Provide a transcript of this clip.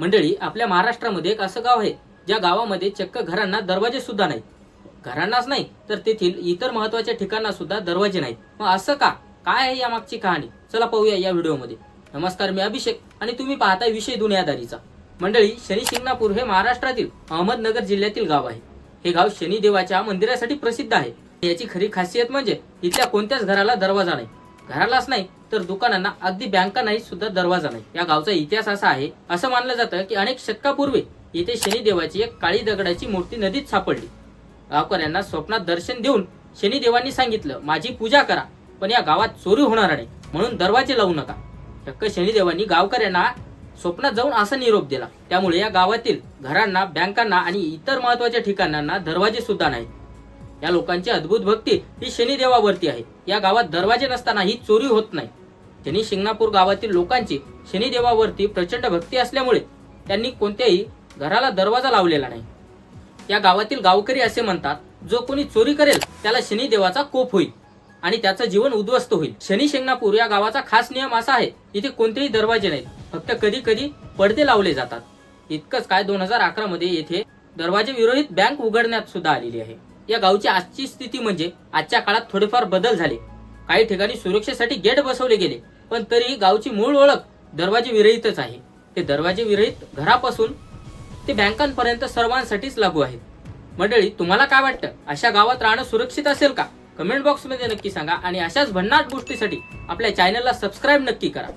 मंडळी आपल्या महाराष्ट्रामध्ये एक असं गाव आहे ज्या गावामध्ये चक्क घरांना दरवाजे सुद्धा नाहीत. घरांनाच नाही तर तेथील इतर महत्त्वाच्या ठिकाणा सुद्धा दरवाजे नाहीत. मग असं का? काय आहे यामागची कहाणी? चला पाहूया या व्हिडिओमध्ये. नमस्कार मी अभिषेक आणि तुम्ही पाहताय विषय दुनियादारीचा. मंडळी शनी शिंगणापूर हे महाराष्ट्रातील अहमदनगर जिल्ह्यातील गाव आहे. हे गाव शनिदेवाच्या मंदिरासाठी प्रसिद्ध आहे. याची खरी खासियत म्हणजे इथल्या कोणत्याच घराला दरवाजा नाही. घरालाच नाही तर दुकानांना अगदी बँकांनाही सुद्धा दरवाजा नाही. या गावचा इतिहास असा आहे असं मानलं जातं की अनेक शतकापूर्वी इथे शनिदेवाची एक काळी दगडाची मूर्ती नदीत सापडली. गावकऱ्यांना स्वप्नात दर्शन देऊन शनिदेवांनी सांगितलं माझी पूजा करा पण या गावात चोरी होणार नाही म्हणून दरवाजे लावू नका. चक्क शनिदेवांनी गावकऱ्यांना स्वप्नात जाऊन असा निरोप दिला. त्यामुळे या गावातील घरांना बँकांना आणि इतर महत्त्वाच्या ठिकाणांना दरवाजे सुद्धा नाहीत. या लोकांची अद्भुत भक्ती ही शनिदेवावरती आहे. या गावात दरवाजे नसताना ही चोरी होत नाही. त्यांनी शिंगणापूर गावातील लोकांची शनिदेवावरती प्रचंड भक्ती असल्यामुळे त्यांनी कोणत्याही घराला दरवाजा लावलेला नाही. या गावातील गावकरी असे म्हणतात जो कोणी चोरी करेल त्याला शनिदेवाचा कोप होईल आणि त्याचं जीवन उद्ध्वस्त होईल. शनी शिंगणापूर या गावाचा खास नियम असा आहे इथे कोणतेही दरवाजे नाहीत फक्त कधी कधी पडदे लावले जातात. इतकंच काय दोन हजार अकरा मध्ये येथे दरवाजे विरोधित बँक उघडण्यात सुद्धा आलेली आहे. या गावची आजची स्थिती म्हणजे आजच्या काळात थोडेफार बदल झाले. काही ठिकाणी सुरक्षेसाठी गेट बसवले गेले पण तरीही गावची मूळ ओळख दरवाजे विरहितच आहे. ते दरवाजे विरहित घरापासून ते बँकांपर्यंत सर्वांसाठीच लागू आहेत. मंडळी तुम्हाला काय वाटतं? अशा गावात राहणं सुरक्षित असेल का? कमेंट बॉक्समध्ये नक्की सांगा आणि अशाच भन्नाट गोष्टीसाठी आपल्या चॅनलला सबस्क्राईब नक्की करा.